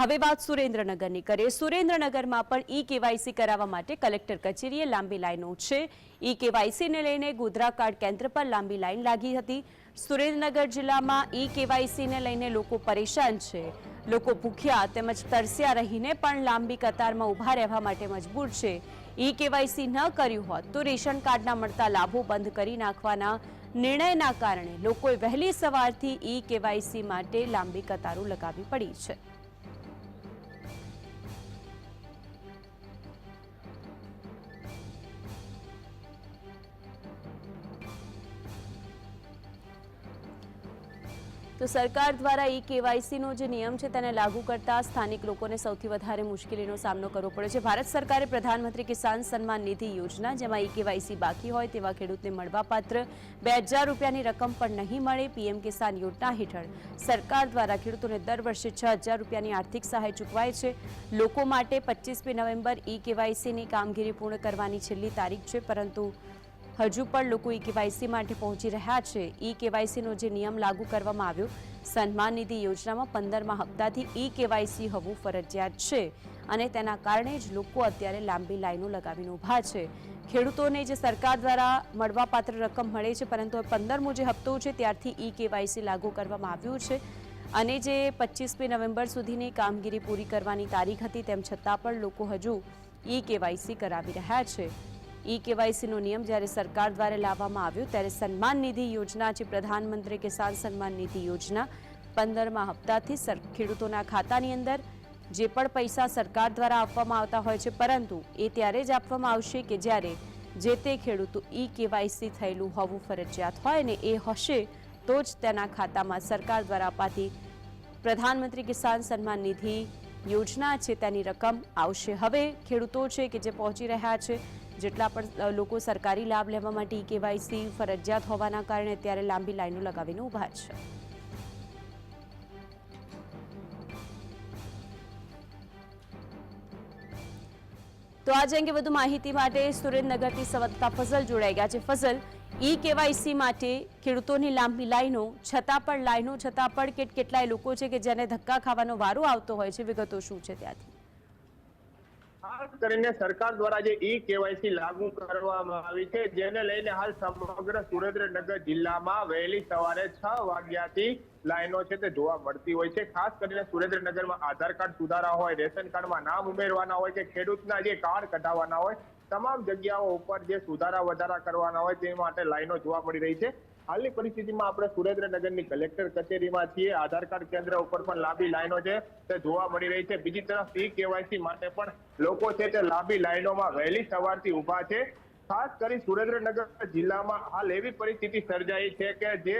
હવે વાત સુરેન્દ્રનગરની. કરીએ. સુરેન્દ્રનગરમાં પણ ઈ કેવાયસી કરાવવા માટે કલેક્ટર કચેરીએ લાંબી લાઈનો છે. ઈ કેવાયસીને લઈને ગોધરા કાર્ડ કેન્દ્ર પર લાંબી લાઈન લાગી હતી. સુરેન્દ્રનગર જિલ્લામાં ઈ કેવાયસીને લઈને લોકો પરેશાન છે. લોકો ભૂખ્યા તેમજ તરસ્યા રહીને પણ લાંબી કતારમાં ઊભા રહેવા માટે મજબૂર છે. ઈ કેવાયસી ન કર્યું હોત તો રેશન કાર્ડના મળતા લાભો બંધ કરી નાખવાના નિર્ણયના કારણે લોકોએ વહેલી સવારથી ઈ કેવાયસી માટે લાંબી કતારો લગાવી પડી છે. તો સરકાર દ્વારા ઈ કેવાયસીનો જે નિયમ છે તેને લાગુ કરતા સ્થાનિક લોકોને સૌથી વધારે મુશ્કેલીનો સામનો કરવો પડે છે. ભારત સરકારે પ્રધાનમંત્રી કિસાન સન્માન નિધિ યોજના, જેમાં ઈ કેવાયસી બાકી હોય તેવા ખેડૂતને મળવાપાત્ર બે હજાર રૂપિયાની રકમ પણ નહીં મળે, પીએમ કિસાન યોજના હેઠળ સરકાર દ્વારા ખેડૂતોને દર વર્ષે છ હજાર રૂપિયાની આર્થિક સહાય ચૂકવાય છે. લોકો માટે પચીસમી નવેમ્બર ઈ કેવાયસીની કામગીરી પૂર્ણ કરવાની છેલ્લી તારીખ છે, પરંતુ હજુ પણ લોકો ઈ કેવાયસી માટે પહોંચી રહ્યા છે. ઈ કેવાયસીનો જે નિયમ લાગુ કરવામાં આવ્યો, સન્માન નિધિ યોજનામાં પંદરમા હપ્તાથી ઈ કેવાયસી હોવું ફરજિયાત છે અને તેના કારણે જ લોકો અત્યારે લાંબી લાઈનો લગાવીને ઊભા છે. ખેડૂતોને જે સરકાર દ્વારા મળવાપાત્ર રકમ મળે છે, પરંતુ પંદરમો જે હપ્તો છે ત્યારથી ઈ કેવાયસી લાગુ કરવામાં આવ્યું છે અને જે પચીસમી નવેમ્બર સુધીની કામગીરી પૂરી કરવાની તારીખ હતી, તેમ છતાં પણ લોકો હજુ ઈ કેવાયસી કરાવી રહ્યા છે. ઈ કેવાયસીનો નિયમ જ્યારે સરકાર દ્વારા લાવવામાં આવ્યો ત્યારે સન્માન નિધિ યોજના છે. પ્રધાનમંત્રી કિસાન સન્માન નિધિ યોજના પંદરમા હપ્તાથી સર, ખેડૂતોના ખાતાની અંદર, જે પણ પૈસા સરકાર દ્વારા આપવામાં આવતા હોય છે. પરંતુ એ ત્યારે જ આપવામાં આવશે કે જ્યારે જે તે ખેડૂતો ઈ કેવાયસી થયેલું હોવું ફરજિયાત હોય ને એ હશે, તો જ તેના ખાતામાં સરકાર દ્વારા અપાતી પ્રધાનમંત્રી કિસાન સન્માન નિધિ યોજના છે. તેની રકમ આવશે. હવે ખેડૂતો છે કે જે પહોંચી રહ્યા છે જેટલા પણ લોકો સરકારી લાભ લેવા માટે ઈ કેવાયસી, ફરજિયાત હોવાના કારણે અત્યારે લાંબી લાઈનો લગાવીને ઊભા છે. તો આજે અંગે વધુ માહિતી માટે સુરેન્દ્રનગરથી સંવાદદાતા ફઝલ જોડાઈ ગયા છે. ફઝલ, ઈ કેવાયસી માટે ખેડૂતોની લાંબી લાઈનો, છતાં પણ લાઈનો, છતાં પણ કેટ, કેટલાય લોકો છે કે જેને ધક્કા ખાવાનો વારો આવતો હોય છે, વિગતો શું છે ત્યાંથી? ખાસ કરીને સરકાર દ્વારા જે ઈ કેવાયસી લાગુ કરવામાં આવી છે, જેને લઈને હાલ સમગ્ર સુરેન્દ્રનગર જિલ્લામાં વહેલી સવારે છ વાગ્યાથી લાઈનો છે તે જોવા મળતી હોય છે. ખાસ કરીને સુરેન્દ્રનગરમાં આધાર કાર્ડ સુધારા હોય, રેશન કાર્ડમાં નામ ઉમેરવાના હોય કે ખેડૂતના જે કાર્ડ કઢાવવાના હોય, તમામ જગ્યાઓ ઉપર જે સુધારા વધારા કરવાના હોય તે માટે લાઈનો જોવા મળી રહી છે. હાલની પરિસ્થિતિમાં આપણે સુરેન્દ્રનગરની કલેક્ટર કચેરીમાં છીએ. આધાર કાર્ડ કેન્દ્ર ઉપર પણ લાંબી લાઈનો છે. તે જોવા મળી રહી છે. બીજી તરફ ઈ કેવાયસી માટે પણ લોકો છે તે લાંબી લાઈનોમાં વહેલી સવારથી ઊભા છે. ખાસ કરી સુરેન્દ્રનગર જિલ્લામાં હાલ એવી પરિસ્થિતિ સર્જાઈ છે કે જે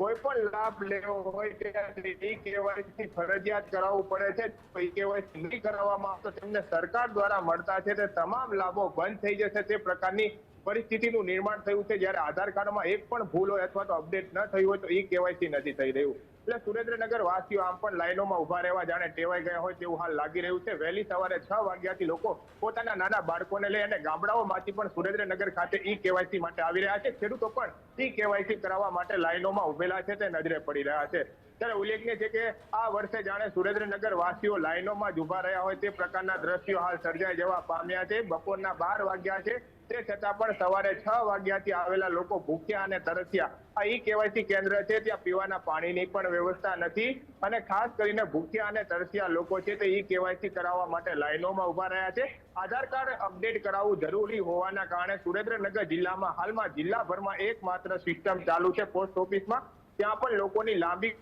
કોઈ પણ લાભ લેવો હોય ત્યારે ઈ કેવાયસી ફરજિયાત કરાવવું પડે છે. ઈ કેવાયસી નહીં કરાવવામાં આવતો તેમને સરકાર દ્વારા મળતા છે. તે તમામ લાભો બંધ થઈ જશે. તે પ્રકારની પરિસ્થિતિનું નિર્માણ થયું છે. જ્યારે આધાર કાર્ડમાં એક પણ ભૂલ હોય અથવા તો અપડેટ ન થયું હોય તો ઈ કેવાયસી નથી થઈ રહ્યું. એટલે સુરેન્દ્રનગર વાસીઓ આમ પણ લાઈનોમાં ઊભા રહેવા જાણે ટેવાઈ ગયા હોય તેવું હાલ લાગી રહ્યું છે. વહેલી સવારે છ વાગ્યાથી લોકો પોતાના નાના બાળકોને લઈ અને ગામડાઓમાંથી પણ સુરેન્દ્રનગર ખાતે ઈ કેવાયસી માટે આવી રહ્યા છે. ખેડૂતો પણ ઈ કેવાયસી કરાવવા માટે લાઈનોમાં ઉભેલા છે તે નજરે પડી રહ્યા છે. ત્યારે ઉલ્લેખનીય છે કે આ વર્ષે જાણે સુરેન્દ્રનગર વાસીઓ લાઈનોમાં જ ઊભા રહ્યા હોય તે પ્રકારના દ્રશ્યો હાલ સર્જાઈ જવા પામ્યા છે. બપોરના બાર વાગ્યા છે. તે છતાં પણ સવારે છ વાગ્યાથી આવેલા લોકો ભૂખ્યા અને તરસ્યા. આ ઈ કેવાયસી કેન્દ્ર છે, ત્યાં પીવાના પાણીની પણ વ્યવસ્થા નથી અને ખાસ કરીને ભૂખ્યા અને તરસ્યા લોકો છે તે ઈ કેવાયસી કરાવવા માટે લાઈનોમાં ઊભા રહ્યા છે. આધાર કાર્ડ અપડેટ કરાવવું જરૂરી હોવાના કારણે સુરેન્દ્રનગર જિલ્લામાં હાલમાં જિલ્લાભરમાં એકમાત્ર સિસ્ટમ ચાલુ છે પોસ્ટ ઓફિસમાં. ત્યાં પણ લોકોની લાંબી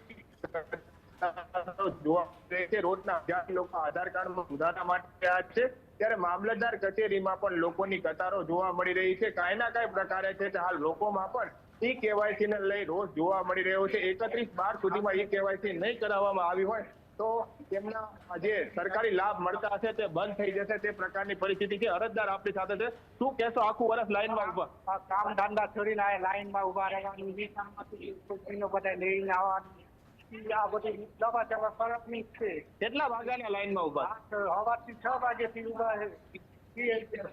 જોવા મળે છે. રોજના અગિયાર લોકો આધાર કાર્ડમાં સુધારા માટે છે. ત્યારે મામલતદાર કચેરીમાં પણ લોકોની કતારો જોવા મળી રહી છે. કાંઈ ના કાંઈ પ્રકારે છે હાલ લોકોમાં પણ ઈ કેવાયસી ને લઈ રોજ જોવા મળી રહ્યો છે. એકત્રીસ બાર સુધીમાં ઈ કેવાયસી નહીં કરાવવામાં આવી હોય તો તેમના જે સરકારી લાભ મળતા હશે તે બંધ થઈ જશે. તે પ્રકારની પરિસ્થિતિ છે. અરજદાર આપણી સાથે છે. શું કહેશો આખું વર્ષ લાઈનમાં ઊભા કામ ધંધા છોડીને આ લાઈનમાં ઊભા રહેવાનું બધા લઈને આવવાનું. આ બધી દવા ચવા ફરકની જ છે. કેટલા વાગ્યાના લાઈનમાં ઊભા સવારથી છ ઊભા છે.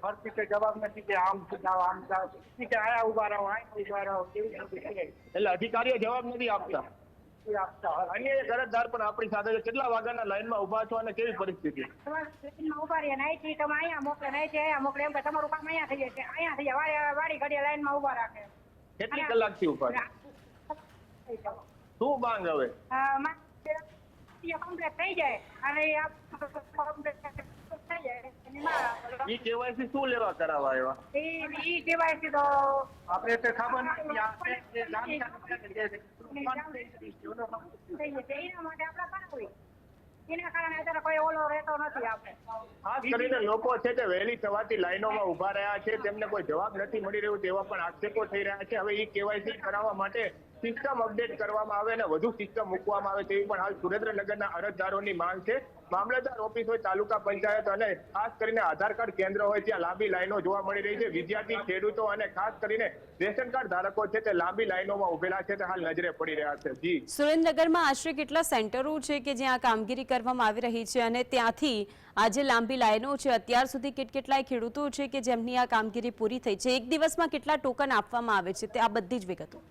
ફરતી જવાબ નથી કે આમ જાઓ આમ જાઓ. કે આયા ઊભા રહો આયા ઊભા રહો કેવી રીતે છે એટલે અધિકારીઓ જવાબ નથી આપતા. અન્ય અરજદાર પણ આપણી સાથે કેટલા વાગ્યાના લાઈનમાં ઊભા છો અને કેવી પરિસ્થિતિ? ઊભા રહીએ ને અહીંથી તમે અહીંયા મોકલે ને અહીંથી અહીંયા મોકલે. એમ કે તમારું કામ અહીંયા થઈ જશે અહીંયા થઈ જાય. વાળી ઘડી લાઈનમાં ઊભા રાખે. કેટલી કલાકથી ઊભા છો. શું માંગ હવે? થઈ જાય. અને ઈ કેવાયસી શું લેવા કરાવવા આવ્યા? ઈ કેવાયસી તો આપણે તો ખબર નથી આપણે જે જાણકારી એના માટે આપણે કરાવી એના કારણે અત્યારે કોઈ ઓલો રહેતો નથી આપણે. ખાસ કરીને લોકો છે તે વહેલી સવારથી લાઈનોમાં ઊભા રહ્યા છે. તેમને કોઈ જવાબ નથી મળી રહ્યો તેવા પણ આક્ષેપો થઈ રહ્યા છે. હવે ઈ કેવાયસી કરાવવા માટે સિસ્ટમ અપડેટ કરવામાં આવે અને વધુ સિસ્ટમ મૂકવામાં આવે તેવી પણ હાલ સુરેન્દ્રનગરના અરજદારોની માંગ છે. મામલતદાર ઓફિસ હોય, તાલુકા પંચાયત અને ખાસ કરીને આધાર કાર્ડ કેન્દ્ર હોય, ત્યાં લાંબી લાઈનો જોવા મળી રહી છે. વિદ્યાર્થી, ખેડૂતો અને ખાસ કરીને રેશન કાર્ડ ધારકો છે તે લાંબી લાઈનોમાં ઉભેલા છે તે હાલ નજરે પડી રહ્યા છે. જી. સુરેન્દ્રનગરમાં આશરે કેટલા સેન્ટરો છે કે જ્યાં કામગીરી કરવામાં આવી રહી છે અને ત્યાંથી આજે લાંબી લાઈનો છે, અત્યાર સુધી કેટ કેટલાય ખેડૂતો છે કે જેમની આ કામગીરી પૂરી થઈ છે? એક દિવસમાં કેટલા ટોકન આપવામાં આવે છે? તે આ બધી જ વિગતો.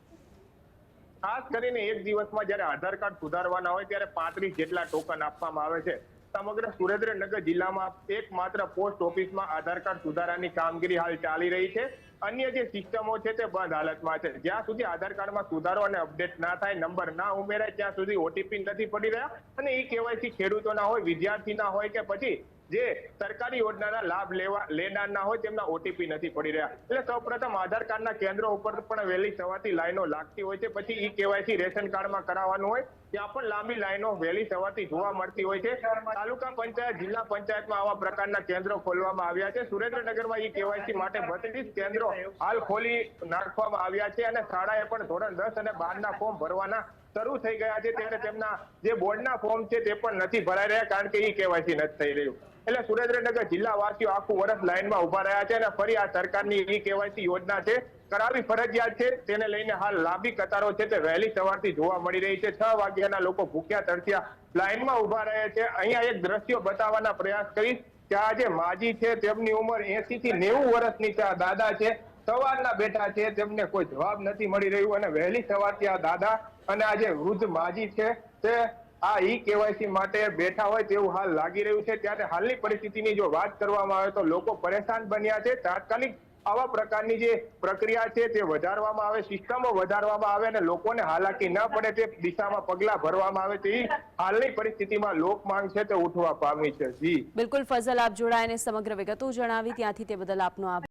ખાસ કરીને એક દિવસમાં જ્યારે આધાર કાર્ડ સુધારવાના હોય ત્યારે પાંત્રીસ જેટલા ટોકન આપવામાં આવે છે. સમગ્ર સુરેન્દ્રનગર જિલ્લામાં એકમાત્ર પોસ્ટ ઓફિસમાં આધાર કાર્ડ સુધારાની કામગીરી હાલ ચાલી રહી છે. અન્ય જે સિસ્ટમો છે તે બંધ હાલતમાં છે. જ્યાં સુધી આધાર કાર્ડમાં સુધારો અને અપડેટ ના થાય, નંબર ના ઉમેરાય, ત્યાં સુધી ઓટીપી નથી પડી રહ્યા. અને એ કેવાયસી ખેડૂતોના હોય, વિદ્યાર્થીના હોય કે પછી જે સરકારી યોજનાના લાભ લેવા લેનારના હોય તેમના ઓટીપી નથી પડી રહ્યા. એટલે સૌપ્રથમ આધાર કાર્ડના કેન્દ્રો ઉપર પણ વહેલી સવારથી લાઈનો લાગતી હોય છે. પછી ઈ કેવાયસી રેશન કાર્ડમાં કરાવવાનું હોય, ત્યાં પણ લાંબી લાઈનો વહેલી સવારથી જોવા મળતી હોય છે. તાલુકા પંચાયત, જિલ્લા પંચાયતમાં આવા પ્રકારના કેન્દ્રો ખોલવામાં આવ્યા છે. સુરેન્દ્રનગરમાં ઈ કેવાયસી માટે બત્રીસ કેન્દ્રો હાલ ખોલી નાખવામાં આવ્યા છે અને શાળાએ પણ ધોરણ દસ અને બારના ફોર્મ ભરવાના શરૂ થઈ ગયા છે ત્યારે તેમના જે બોર્ડના ફોર્મ છે તે પણ નથી ભરાઈ રહ્યા કારણ કે એ કેવાયસી નથી થઈ રહ્યું. એટલે સુરેન્દ્રનગર જિલ્લાવાસીઓ આખું વર્ષ લાઇનમાં ઊભા રહ્યા છે અને ફરી આ સરકારની ઈ કેવાયસી યોજના છે. કરાવી ફરજિયાત છે તેને લઈને હાલ લાંબી કતારો છે તે વહેલી સવારથી જોવા મળી રહી છે. છ વાગ્યાના લોકો ભૂખ્યા, તરસ્યા લાઇનમાં ઊભા રહે છે. અહીંયા એક દ્રશ્યો બતાવવાના પ્રયાસ કરીશ કે આ જે માજી છે તેમની ઉંમર એસી થી નેવું વર્ષની છે. આ દાદા છે સવારના બેઠા છે, તેમને કોઈ જવાબ નથી મળી રહ્યું. અને વહેલી સવારથી આ દાદા અને આ જે વૃદ્ધ માજી છે, તે આ ઈ કેવાયસી માટે બેઠા હોય તેવું હાલ લાગી રહ્યું છે. ત્યારે હાલની પરિસ્થિતિની જો વાત કરવામાં આવે તો લોકો પરેશાન બન્યા છે. તાત્કાલિક આવા પ્રકારની જે પ્રક્રિયા છે તે વધારવામાં આવે, સિસ્ટમો વધારવામાં આવે અને લોકોને હાલાકી ન પડે તે દિશામાં પગલા ભરવામાં આવે તેવી હાલની પરિસ્થિતિમાં લોક માંગ છે તે ઉઠવા પામી છે. જી. બિલકુલ, ફઝલ, આપ જોડાઈને સમગ્ર વિગતો જણાવી. ત્યાંથી તે બદલ આપનો આભાર.